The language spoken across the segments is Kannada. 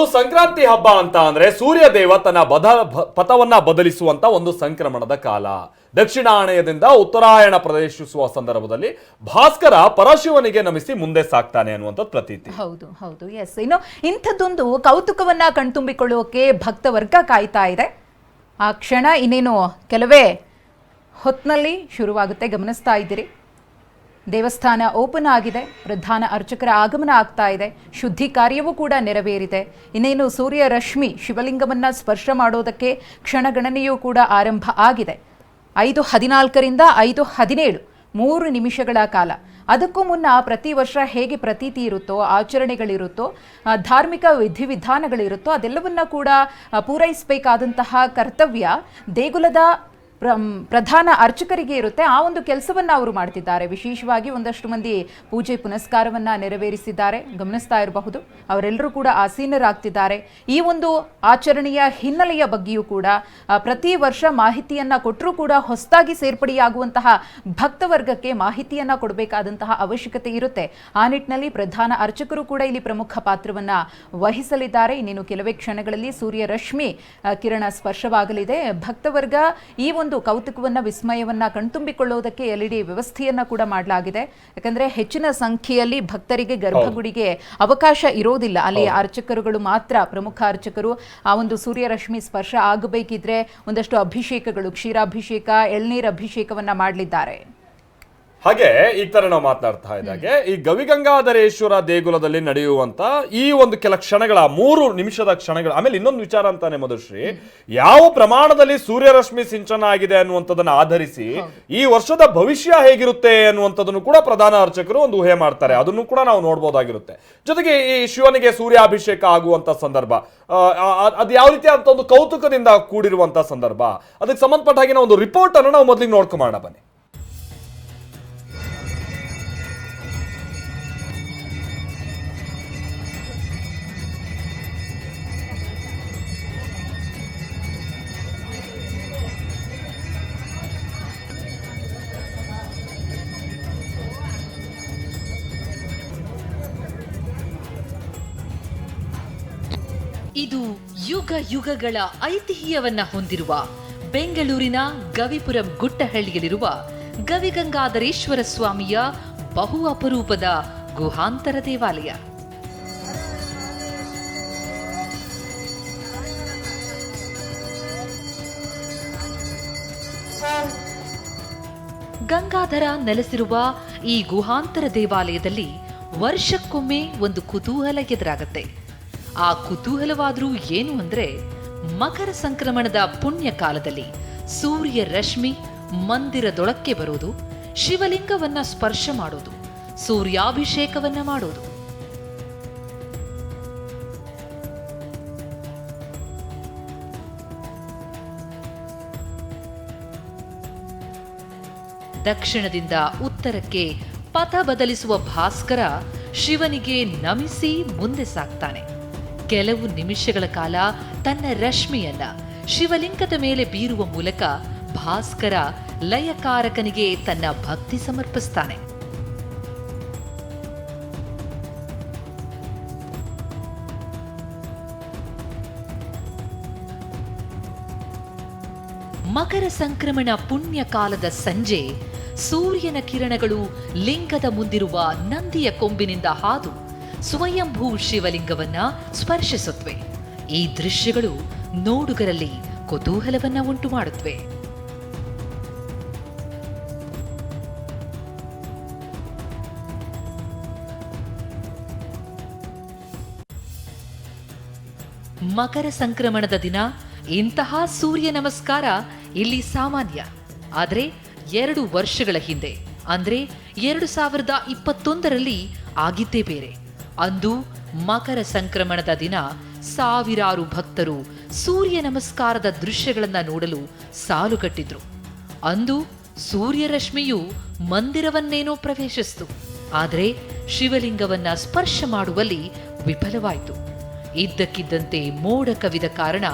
ಹೌದು ಸಂಕ್ರಾಂತಿ ಹಬ್ಬ ಅಂತ ಅಂದ್ರೆ ಸೂರ್ಯ ದೇವ ತನ್ನ ಬದ ಪಥವನ್ನ ಬದಲಿಸುವಂತ ಒಂದು ಸಂಕ್ರಮಣದ ಕಾಲ. ದಕ್ಷಿಣಾಯನದಿಂದ ಉತ್ತರಾಯಣ ಪ್ರದೇಶಿಸುವ ಸಂದರ್ಭದಲ್ಲಿ ಭಾಸ್ಕರ ಪರಶಿವನಿಗೆ ನಮಿಸಿ ಮುಂದೆ ಸಾಕ್ತಾನೆ ಅನ್ನುವಂಥದ್ದು ಪ್ರತೀತಿ. ಹೌದು ಹೌದು ಎಸ್ ಇನ್ನು ಇಂಥದ್ದೊಂದು ಕೌತುಕವನ್ನ ಕಣ್ತುಂಬಿಕೊಳ್ಳೋಕೆ ಭಕ್ತ ವರ್ಗ ಕಾಯ್ತಾ ಇದೆ. ಆ ಕ್ಷಣ ಇನ್ನೇನು ಕೆಲವೇ ಹೊತ್ನಲ್ಲಿ ಶುರುವಾಗುತ್ತೆ, ಗಮನಿಸ್ತಾ ಇದ್ದೀರಿ. ದೇವಸ್ಥಾನ ಓಪನ್ ಆಗಿದೆ. ಪ್ರಧಾನ ಅರ್ಚಕರ ಆಗಮನ ಆಗ್ತಾ ಇದೆ. ಶುದ್ಧಿ ಕಾರ್ಯವೂ ಕೂಡ ನೆರವೇರಿದೆ. ಇನ್ನೇನು ಸೂರ್ಯ ರಶ್ಮಿ ಶಿವಲಿಂಗವನ್ನು ಸ್ಪರ್ಶ ಮಾಡೋದಕ್ಕೆ ಕ್ಷಣಗಣನೆಯೂ ಕೂಡ ಆರಂಭ ಆಗಿದೆ. ಐದು ಹದಿನಾಲ್ಕರಿಂದ ಐದು ಹದಿನೇಳು, ಮೂರು ನಿಮಿಷಗಳ ಕಾಲ. ಅದಕ್ಕೂ ಮುನ್ನ ಪ್ರತಿ ವರ್ಷ ಹೇಗೆ ಪ್ರತೀತಿ ಇರುತ್ತೋ, ಆಚರಣೆಗಳಿರುತ್ತೋ ಧಾರ್ಮಿಕ ವಿಧಿವಿಧಾನಗಳಿರುತ್ತೋ ಅದೆಲ್ಲವನ್ನ ಕೂಡ ಪೂರೈಸಬೇಕಾದಂತಹ ಕರ್ತವ್ಯ ದೇಗುಲದ ಪ್ರಧಾನ ಅರ್ಚಕರಿಗೆ ಇರುತ್ತೆ. ಆ ಒಂದು ಕೆಲಸವನ್ನ ಅವರು ಮಾಡ್ತಿದ್ದಾರೆ. ವಿಶೇಷವಾಗಿ ಒಂದಷ್ಟು ಮಂದಿ ಪೂಜೆ ಪುನಸ್ಕಾರವನ್ನ ನೆರವೇರಿಸಿದ್ದಾರೆ. ಗಮನಿಸ್ತಾ ಇರಬಹುದು. ಅವರೆಲ್ಲರೂ ಕೂಡ ಆಸೀನರಾಗ್ತಿದ್ದಾರೆ. ಈ ಒಂದು ಆಚರಣೆಯ ಹಿನ್ನೆಲೆಯ ಬಗ್ಗೆಯೂ ಕೂಡ ಪ್ರತಿ ವರ್ಷ ಮಾಹಿತಿಯನ್ನ ಕೊಟ್ಟರೂ ಕೂಡ ಹೊಸದಾಗಿ ಸೇರ್ಪಡೆಯಾಗುವಂತಹ ಭಕ್ತವರ್ಗಕ್ಕೆ ಮಾಹಿತಿಯನ್ನ ಕೊಡಬೇಕಾದಂತಹ ಅವಶ್ಯಕತೆ ಇರುತ್ತೆ. ಆ ನಿಟ್ಟಿನಲ್ಲಿ ಪ್ರಧಾನ ಅರ್ಚಕರು ಕೂಡ ಇಲ್ಲಿ ಪ್ರಮುಖ ಪಾತ್ರವನ್ನ ವಹಿಸಲಿದ್ದಾರೆ. ಇನ್ನೇನು ಕೆಲವೇ ಕ್ಷಣಗಳಲ್ಲಿ ಸೂರ್ಯ ರಶ್ಮಿ ಕಿರಣ ಸ್ಪರ್ಶವಾಗಲಿದೆ. ಭಕ್ತವರ್ಗ ಈ ಒಂದು ಕೌತುಕವನ್ನ ವಿಸ್ಮಯವನ್ನ ಕಣ್ತುಂಬಿಕೊಳ್ಳುವುದಕ್ಕೆ ಎಲ್ ಇಡಿ ವ್ಯವಸ್ಥೆಯನ್ನ ಕೂಡ ಮಾಡಲಾಗಿದೆ. ಯಾಕಂದ್ರೆ ಹೆಚ್ಚಿನ ಸಂಖ್ಯೆಯಲ್ಲಿ ಭಕ್ತರಿಗೆ ಗರ್ಭಗುಡಿಗೆ ಅವಕಾಶ ಇರೋದಿಲ್ಲ. ಅಲ್ಲಿ ಅರ್ಚಕರುಗಳು ಮಾತ್ರ ಪ್ರಮುಖ ಅರ್ಚಕರು ಆ ಒಂದು ಸೂರ್ಯರಶ್ಮಿ ಸ್ಪರ್ಶ ಆಗಬೇಕಿದ್ರೆ ಒಂದಷ್ಟು ಅಭಿಷೇಕಗಳು ಕ್ಷೀರಾಭಿಷೇಕ ಎಳ್ನೀರ್ ಅಭಿಷೇಕವನ್ನ ಮಾಡಲಿದ್ದಾರೆ. ಹಾಗೆ ಈ ತರ ನಾವು ಮಾತನಾಡ್ತಾ ಇದ್ದಾಗೆ ಈ ಗವಿಗಂಗಾಧರೇಶ್ವರ ದೇಗುಲದಲ್ಲಿ ನಡೆಯುವಂತ ಈ ಒಂದು ಕೆಲ ಕ್ಷಣಗಳ ಮೂರು ನಿಮಿಷದ ಕ್ಷಣಗಳ ಆಮೇಲೆ ಇನ್ನೊಂದು ವಿಚಾರ ಅಂತಾನೆ ಮಧುಶ್ರೀ. ಯಾವ ಪ್ರಮಾಣದಲ್ಲಿ ಸೂರ್ಯರಶ್ಮಿ ಸಿಂಚನ ಆಗಿದೆ ಅನ್ನುವಂಥದ್ದನ್ನ ಆಧರಿಸಿ ಈ ವರ್ಷದ ಭವಿಷ್ಯ ಹೇಗಿರುತ್ತೆ ಅನ್ನುವಂಥದ್ದನ್ನು ಕೂಡ ಪ್ರಧಾನ ಅರ್ಚಕರು ಒಂದು ಊಹೆ ಮಾಡ್ತಾರೆ. ಅದನ್ನು ಕೂಡ ನಾವು ನೋಡ್ಬೋದಾಗಿರುತ್ತೆ. ಜೊತೆಗೆ ಈ ಶಿವನಿಗೆ ಸೂರ್ಯಾಭಿಷೇಕ ಆಗುವಂತ ಸಂದರ್ಭ ಅದು ಯಾವ ರೀತಿ ಅಂತ ಒಂದು ಕೌತುಕದಿಂದ ಕೂಡಿರುವಂತ ಸಂದರ್ಭ. ಅದಕ್ಕೆ ಸಂಬಂಧಪಟ್ಟ ಹಾಗೆ ಒಂದು ರಿಪೋರ್ಟ್ ಅನ್ನು ನಾವು ಮೊದಲಿಗೆ ನೋಡ್ಕೊಂಬೋಣ ಬನ್ನಿ. ಇದು ಯುಗ ಯುಗಗಳ ಐತಿಹ್ಯವನ್ನ ಹೊಂದಿರುವ ಬೆಂಗಳೂರಿನ ಗವಿಪುರಂ ಗುಟ್ಟಹಳ್ಳಿಯಲ್ಲಿರುವ ಗವಿಗಂಗಾಧರೇಶ್ವರ ಸ್ವಾಮಿಯ ಬಹು ಅಪರೂಪದ ಗುಹಾಂತರ ದೇವಾಲಯ. ಗಂಗಾಧರ ನೆಲೆಸಿರುವ ಈ ಗುಹಾಂತರ ದೇವಾಲಯದಲ್ಲಿ ವರ್ಷಕ್ಕೊಮ್ಮೆ ಒಂದು ಕುತೂಹಲ ಎದುರಾಗತ್ತೆ. ಆ ಕುತೂಹಲವಾದರೂ ಏನು ಅಂದ್ರೆ, ಮಕರ ಸಂಕ್ರಮಣದ ಪುಣ್ಯ ಕಾಲದಲ್ಲಿ ಸೂರ್ಯ ರಶ್ಮಿ ಮಂದಿರದೊಳಕ್ಕೆ ಬರೋದು, ಶಿವಲಿಂಗವನ್ನ ಸ್ಪರ್ಶ ಮಾಡೋದು, ಸೂರ್ಯಾಭಿಷೇಕವನ್ನ ಮಾಡೋದು. ದಕ್ಷಿಣದಿಂದ ಉತ್ತರಕ್ಕೆ ಪಥ ಬದಲಿಸುವ ಭಾಸ್ಕರ ಶಿವನಿಗೆ ನಮಿಸಿ ಮುಂದೆ ಸಾಗ್ತಾನೆ ಕೆಲವು ನಿಮಿಷಗಳ ಕಾಲ ತನ್ನ ರಶ್ಮಿಯನ್ನ ಶಿವಲಿಂಗದ ಮೇಲೆ ಬೀರುವ ಮೂಲಕ ಭಾಸ್ಕರ ಲಯಕಾರಕನಿಗೆ ತನ್ನ ಭಕ್ತಿ ಸಮರ್ಪಿಸ್ತಾನೆ. ಮಕರ ಸಂಕ್ರಮಣ ಪುಣ್ಯ ಕಾಲದ ಸಂಜೆ ಸೂರ್ಯನ ಕಿರಣಗಳು ಲಿಂಗದ ಮುಂದಿರುವ ನಂದಿಯ ಕೊಂಬಿನಿಂದ ಹಾದು ಸ್ವಯಂಭೂ ಶಿವಲಿಂಗವನ್ನ ಸ್ಪರ್ಶಿಸುತ್ತವೆ ಈ ದೃಶ್ಯಗಳು ನೋಡುಗರಲ್ಲಿ ಕುತೂಹಲವನ್ನ ಉಂಟು ಮಾಡುತ್ತವೆ ಮಕರ ಸಂಕ್ರಮಣದ ದಿನ, ಇಂತಹ ಸೂರ್ಯ ನಮಸ್ಕಾರ ಇಲ್ಲಿ ಸಾಮಾನ್ಯ. ಆದರೆ ಎರಡು ವರ್ಷಗಳ ಹಿಂದೆ, ಅಂದ್ರೆ ಎರಡು ಸಾವಿರದ ಇಪ್ಪತ್ತೊಂದರಲ್ಲಿ ಆಗಿದ್ದೇ ಬೇರೆ. ಅಂದು ಮಕರ ಸಂಕ್ರಮಣದ ದಿನ ಸಾವಿರಾರು ಭಕ್ತರು ಸೂರ್ಯ ನಮಸ್ಕಾರದ ದೃಶ್ಯಗಳನ್ನ ನೋಡಲು ಸಾಲು ಕಟ್ಟಿದ್ರು. ಅಂದು ಸೂರ್ಯರಶ್ಮಿಯು ಮಂದಿರವನ್ನೇನೋ ಪ್ರವೇಶಿಸಿತು. ಆದರೆ ಶಿವಲಿಂಗವನ್ನ ಸ್ಪರ್ಶ ಮಾಡುವಲ್ಲಿ ವಿಫಲವಾಯಿತು. ಇದ್ದಕ್ಕಿದ್ದಂತೆ ಮೋಡ ಕವಿದ ಕಾರಣ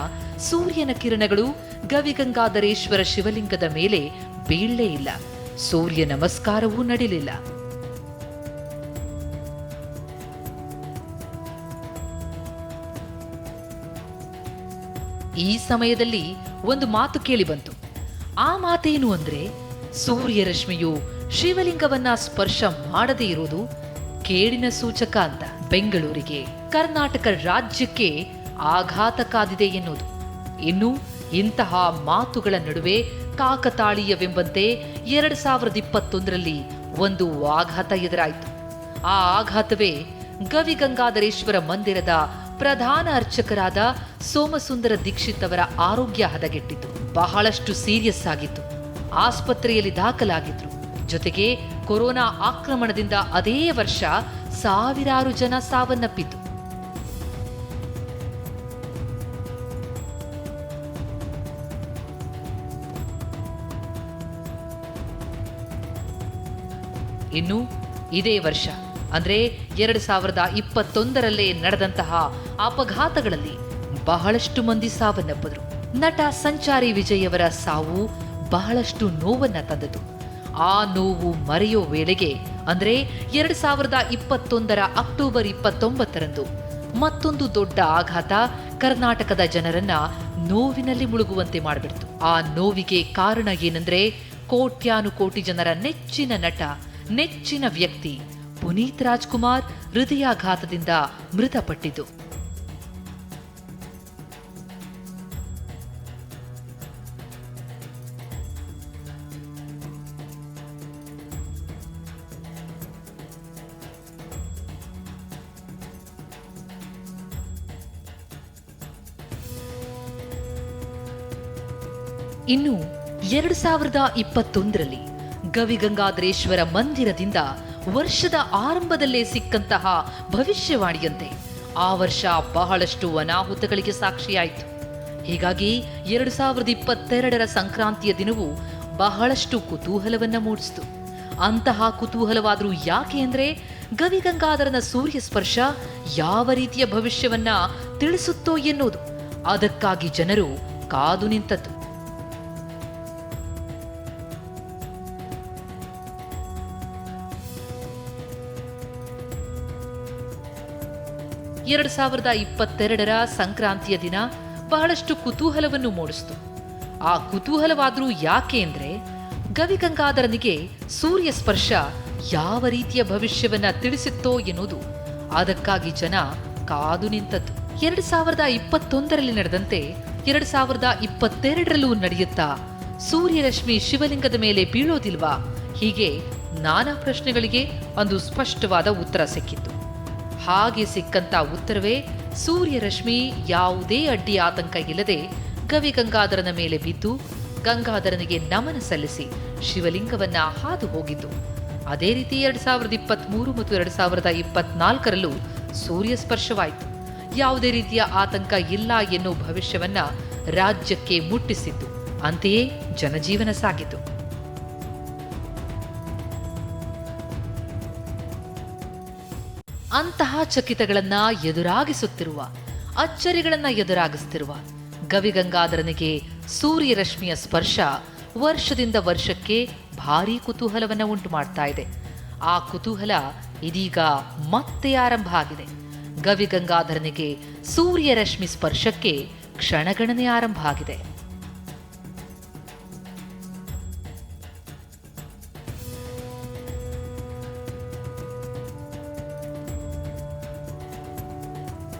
ಸೂರ್ಯನ ಕಿರಣಗಳು ಗವಿಗಂಗಾಧರೇಶ್ವರ ಶಿವಲಿಂಗದ ಮೇಲೆ ಬೀಳಲೇ ಇಲ್ಲ. ಸೂರ್ಯ ನಮಸ್ಕಾರವೂ ನಡಿಲಿಲ್ಲ. ಈ ಸಮಯದಲ್ಲಿ ಒಂದು ಮಾತು ಕೇಳಿ ಬಂತು. ಆ ಮಾತೇನು ಅಂದ್ರೆ ಸೂರ್ಯರಶ್ಮಿಯು ಶಿವಲಿಂಗವನ್ನ ಸ್ಪರ್ಶ ಮಾಡದೇ ಇರುವುದು ಕೇಡಿನ ಸೂಚಕ ಅಂತ. ಬೆಂಗಳೂರಿಗೆ ಕರ್ನಾಟಕ ರಾಜ್ಯಕ್ಕೆ ಆಘಾತ ಕಾದಿದೆ ಎನ್ನುವುದು. ಇನ್ನು ಇಂತಹ ಮಾತುಗಳ ನಡುವೆ ಕಾಕತಾಳೀಯವೆಂಬಂತೆ ಎರಡ್ ಸಾವಿರದ ಇಪ್ಪತ್ತೊಂದರಲ್ಲಿ ಒಂದು ಆಘಾತ ಎದುರಾಯಿತು. ಆ ಆಘಾತವೇ ಗವಿಗಂಗಾಧರೇಶ್ವರ ಮಂದಿರದ ಪ್ರಧಾನ ಅರ್ಚಕರಾದ ಸೋಮಸುಂದರ ದೀಕ್ಷಿತ್ ಅವರ ಆರೋಗ್ಯ ಹದಗೆಟ್ಟಿತು. ಬಹಳಷ್ಟು ಸೀರಿಯಸ್ ಆಗಿತ್ತು. ಆಸ್ಪತ್ರೆಯಲ್ಲಿ ದಾಖಲಾಗಿದ್ರು. ಜೊತೆಗೆ ಕೊರೋನಾ ಆಕ್ರಮಣದಿಂದ ಅದೇ ವರ್ಷ ಸಾವಿರಾರು ಜನ ಸಾವನ್ನಪ್ಪಿತು. ಇನ್ನು ಇದೇ ವರ್ಷ. ಅಂದ್ರೆ ಎರಡು ಸಾವಿರದ ಇಪ್ಪತ್ತೊಂದರಲ್ಲೇ ನಡೆದಂತಹ ಅಪಘಾತಗಳಲ್ಲಿ ಬಹಳಷ್ಟು ಮಂದಿ ಸಾವನ್ನಪ್ಪಿದ್ರು. ನಟ ಸಂಚಾರಿ ವಿಜಯ್ ಅವರ ಸಾವು ಬಹಳಷ್ಟು ನೋವನ್ನ ತಂದದು ಆ ನೋವು ಮರೆಯೋ ವೇಳೆಗೆ ಅಂದ್ರೆ ಎರಡು ಸಾವಿರದ ಇಪ್ಪತ್ತೊಂದರ ಅಕ್ಟೋಬರ್ ಇಪ್ಪತ್ತೊಂಬತ್ತರಂದು ಮತ್ತೊಂದು ದೊಡ್ಡ ಆಘಾತ ಕರ್ನಾಟಕದ ಜನರನ್ನ ನೋವಿನಲ್ಲಿ ಮುಳುಗುವಂತೆ ಮಾಡಿಬಿಡ್ತು. ಆ ನೋವಿಗೆ ಕಾರಣ ಏನಂದ್ರೆ ಕೋಟ್ಯಾನು ಕೋಟಿ ಜನರ ನೆಚ್ಚಿನ ನಟ, ನೆಚ್ಚಿನ ವ್ಯಕ್ತಿ ಪುನೀತ್ ರಾಜ್ಕುಮಾರ್ ಹೃದಯಾಘಾತದಿಂದ ಮೃತಪಟ್ಟಿದ್ದು. ಇನ್ನು ಎರಡು ಸಾವಿರದ ಇಪ್ಪತ್ತೊಂದರಲ್ಲಿ ಗವಿಗಂಗಾಧರೇಶ್ವರ ಮಂದಿರದಿಂದ ವರ್ಷದ ಆರಂಭದಲ್ಲೇ ಸಿಕ್ಕಂತಹ ಭವಿಷ್ಯವಾಣಿಯಂತೆ ಆ ವರ್ಷ ಬಹಳಷ್ಟು ಅನಾಹುತಗಳಿಗೆ ಸಾಕ್ಷಿಯಾಯಿತು. ಹೀಗಾಗಿ ಎರಡು ಸಾವಿರದ ಇಪ್ಪತ್ತೆರಡರ ಸಂಕ್ರಾಂತಿಯ ದಿನವು ಬಹಳಷ್ಟು ಕುತೂಹಲವನ್ನ ಮೂಡಿಸಿತು. ಅಂತಹ ಕುತೂಹಲವಾದರೂ ಯಾಕೆ ಅಂದರೆ ಗವಿಗಂಗಾಧರನ ಸೂರ್ಯ ಸ್ಪರ್ಶ ಯಾವ ರೀತಿಯ ಭವಿಷ್ಯವನ್ನ ತಿಳಿಸುತ್ತೋ ಎನ್ನುವುದು. ಅದಕ್ಕಾಗಿ ಜನರು ಕಾದು ನಿಂತದ್ದು. ಎರಡು ಸಾವಿರದ ಇಪ್ಪತ್ತೆರಡರ ಸಂಕ್ರಾಂತಿಯ ದಿನ ಬಹಳಷ್ಟು ಕುತೂಹಲವನ್ನು ಮೂಡಿಸಿತು. ಆ ಕುತೂಹಲವಾದರೂ ಯಾಕೆ ಅಂದ್ರೆ ಗವಿಗಂಗಾಧರನಿಗೆ ಸೂರ್ಯ ಸ್ಪರ್ಶ ಯಾವ ರೀತಿಯ ಭವಿಷ್ಯವನ್ನ ತಿಳಿಸಿತ್ತೋ ಎನ್ನುವುದು. ಅದಕ್ಕಾಗಿ ಜನ ಕಾದು ನಿಂತದ್ದು. ಎರಡು ಸಾವಿರದ ಇಪ್ಪತ್ತೊಂದರಲ್ಲಿ ನಡೆದಂತೆ ಎರಡು ಸಾವಿರದ ಇಪ್ಪತ್ತೆರಡರಲ್ಲೂ ನಡೆಯುತ್ತಾ ಸೂರ್ಯರಶ್ಮಿ ಶಿವಲಿಂಗದ ಮೇಲೆ ಬೀಳೋದಿಲ್ವಾ? ಹೀಗೆ ನಾನಾ ಪ್ರಶ್ನೆಗಳಿಗೆ ಒಂದು ಸ್ಪಷ್ಟವಾದ ಉತ್ತರ ಸಿಕ್ಕಿತ್ತು. ಹಾಗೆ ಸಿಕ್ಕಂತ ಉತ್ತರವೇ, ಸೂರ್ಯರಶ್ಮಿ ಯಾವುದೇ ಅಡ್ಡಿ ಆತಂಕ ಇಲ್ಲದೆ ಕವಿ ಗಂಗಾಧರನ ಮೇಲೆ ಬಿದ್ದು ಗಂಗಾಧರನಿಗೆ ನಮನ ಸಲ್ಲಿಸಿ ಶಿವಲಿಂಗವನ್ನ ಹಾದು ಹೋಗಿದ್ದು. ಅದೇ ರೀತಿ ಎರಡ್ ಸಾವಿರದ ಇಪ್ಪತ್ಮೂರು ಮತ್ತು ಎರಡ್ ಸಾವಿರದ ಇಪ್ಪತ್ನಾಲ್ಕರಲ್ಲೂ ಸೂರ್ಯ ಸ್ಪರ್ಶವಾಯಿತು. ಯಾವುದೇ ರೀತಿಯ ಆತಂಕ ಇಲ್ಲ ಎನ್ನುವ ಭವಿಷ್ಯವನ್ನ ರಾಜ್ಯಕ್ಕೆ ಮುಟ್ಟಿಸಿತ್ತು ಅಂತೆಯೇ ಜನಜೀವನ ಸಾಗಿತು ಅಂತಹ ಚಕಿತಗಳನ್ನ ಎದುರಾಗಿಸುತ್ತಿರುವ, ಅಚ್ಚರಿಗಳನ್ನ ಎದುರಾಗಿಸುತ್ತಿರುವ ಗವಿಗಂಗಾಧರನಿಗೆ ಸೂರ್ಯರಶ್ಮಿಯ ಸ್ಪರ್ಶ ವರ್ಷದಿಂದ ವರ್ಷಕ್ಕೆ ಭಾರೀ ಕುತೂಹಲವನ್ನು ಉಂಟು ಮಾಡ್ತಾ ಇದೆ. ಆ ಕುತೂಹಲ ಇದೀಗ ಮತ್ತೆ ಆರಂಭ ಆಗಿದೆ. ಗವಿಗಂಗಾಧರನಿಗೆ ಸೂರ್ಯರಶ್ಮಿ ಸ್ಪರ್ಶಕ್ಕೆ ಕ್ಷಣಗಣನೆ ಆರಂಭ ಆಗಿದೆ.